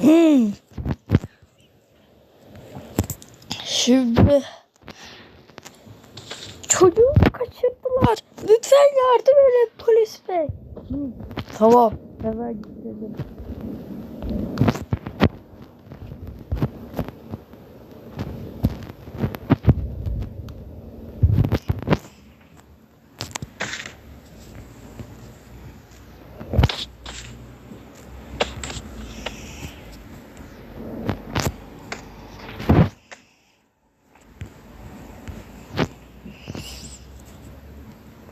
Hmm. Şimdi çocuğu kaçırdılar. Lütfen yardım edin polis bey. Tamam. Hemen gidelim.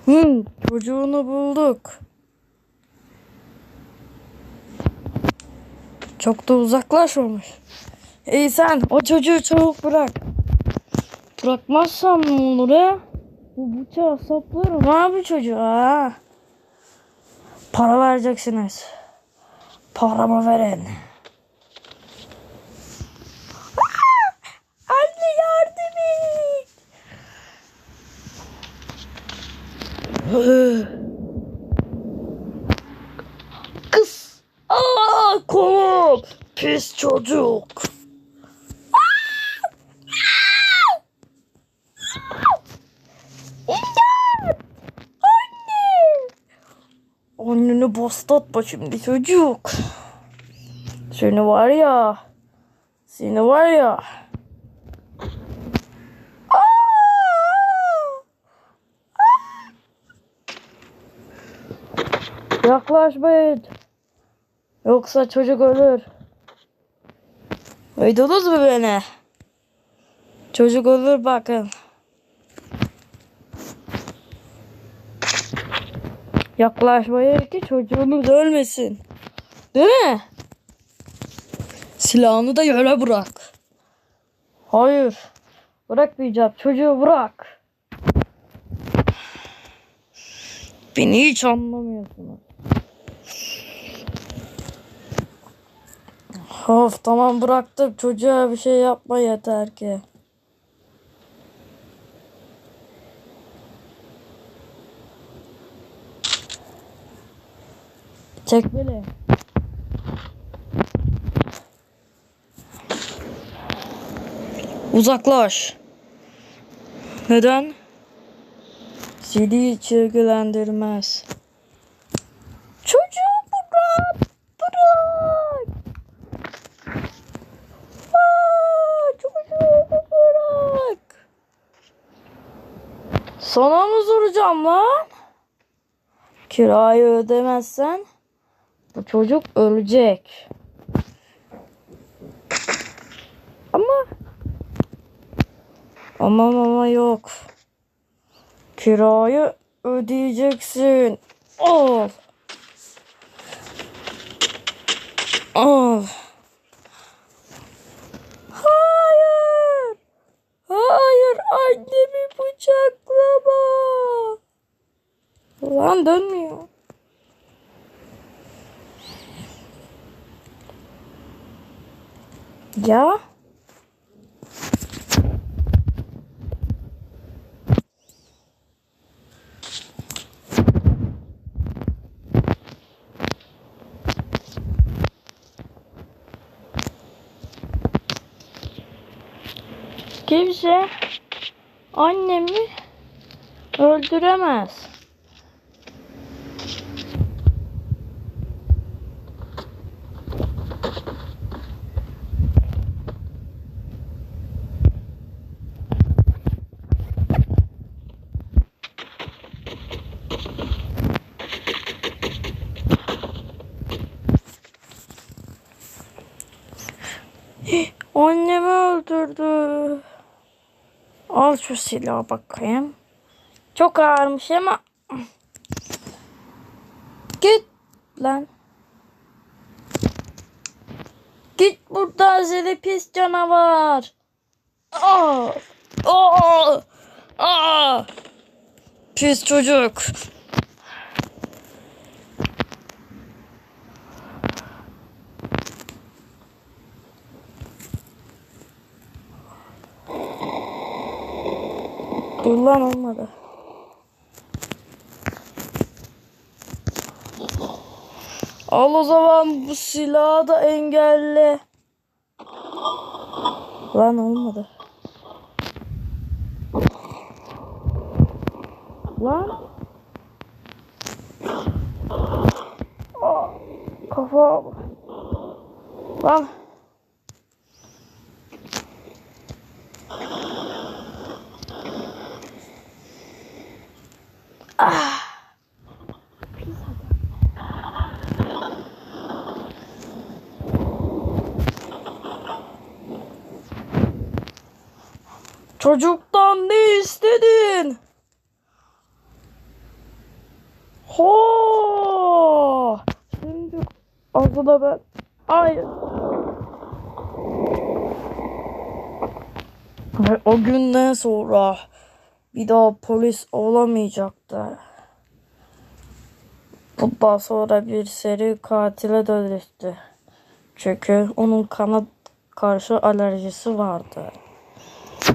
Hmm, çocuğunu bulduk. Çok da uzaklaşmamış. İyi sen o çocuğu çabuk bırak. Bırakmazsan ne olur ya? Bu bıçağı saplarım abi çocuğa. Para vereceksiniz. Paramı verin. Aa! Anne yardım et. Kız. Aa kolum. Pis çocuk. Anneni bastırtma şimdi çocuk. Seni var ya. Seni var ya. Yaklaşmayın. Yoksa çocuk ölür. Duydunuz mu beni? Çocuk ölür bakın. Yaklaşmayın ki çocuğunuz ölmesin. Değil mi? Silahını da yere bırak. Hayır. Bırakmayacağım. Çocuğu bırak. Beni hiç anlamıyorsunuz. Of tamam bıraktım. Çocuğa bir şey yapma yeter ki. Çek beni. Uzaklaş. Neden? Seni hiç ilgilendirmez. Çocuğu. Bırak. Aa, çocuğu bırak. Sana mı soracağım lan? Kirayı ödemezsen bu çocuk ölecek. Ama ama ama yok. Kirayı ödeyeceksin. Al. Al. Hayır. Hayır annemi bıçaklama. Lan dönmüyor. Ya. Kimse annemi öldüremez. Annemi öldürdü. Al şu silahı bakayım. Çok ağırmış ama. Git lan. Git buradan seni pis canavar. Aa! Aa! Aa! Pis çocuk. Dur lan olmadı. Al o zaman bu silahı da engelle. Lan olmadı. Lan. Aa, kafa. Lan. Çocuktan ne istedin? Ho! Şimdi aslında ben hayır. Ve o günden sonra bir daha polis olamayacaktı. Bundan sonra bir seri katile dönüştü. Çünkü onun kana karşı alerjisi vardı.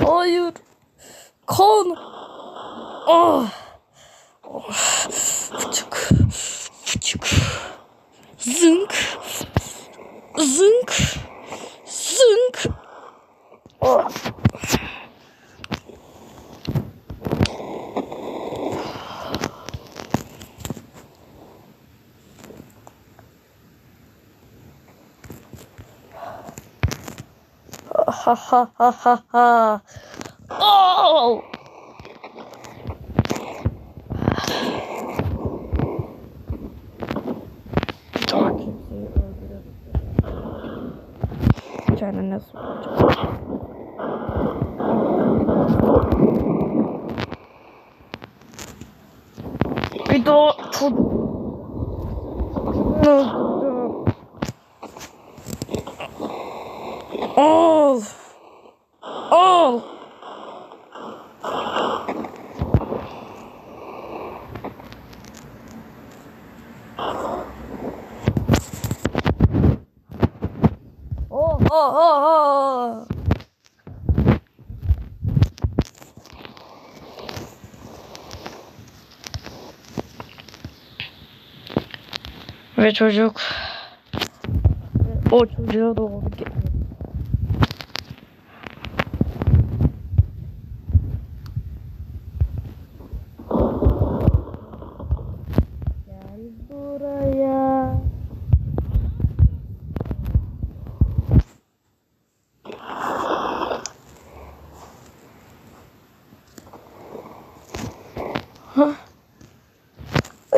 Hayır. Kan. Ah. Oh. Fıçık. Fıçık. Zınk. Zınk. Ah. Ha ha ha ha ha. Oh! Öldüremez. Kendine soracak. Bir daha çocuk. Al. Al. Oh, oh. Ve çocuk o çocuğa doğru geliyor.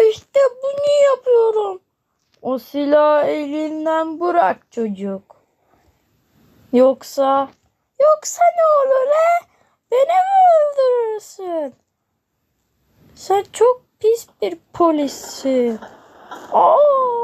İşte bunu yapıyorum. O silahı elinden bırak çocuk. Yoksa yoksa ne olur he? Beni mi öldürürsün? Sen çok pis bir polissin. Aa!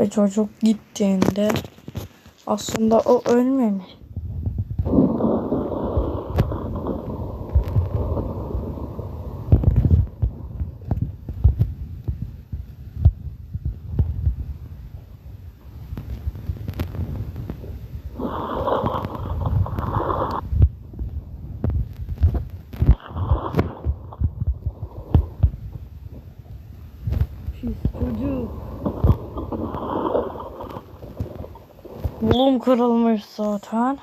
Ve çocuk gittiğinde aslında o ölmemiş. Pis çocuk. Kolum kırılmış zaten.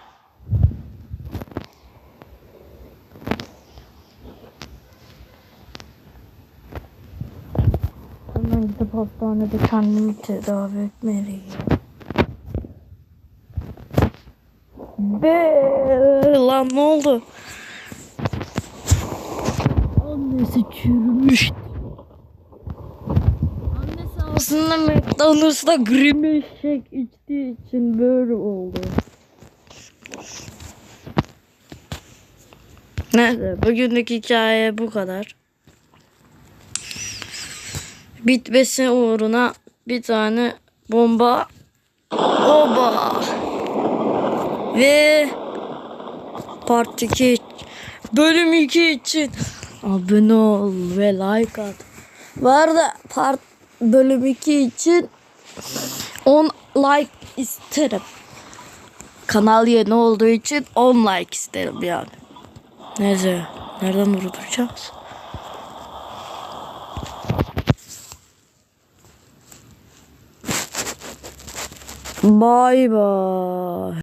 Hemen gidip hastanede kendimi tedavi etmeliyim. Be lan ne oldu? Annesi çürümüş. Annesi aslında McDonald's'ta Grim Shake içtiği için böyle oldu. Neyse bugünlük hikaye bu kadar. Bitmesi uğruna bir tane bomba Oba. Ve part 2 bölüm 2 için abone ol ve like at. Bu arada part bölüm 2 için 10 like isterim. Kanal yeni olduğu için 10 like isterim yani. Neyse. Nereden durduracağız? Bye bye.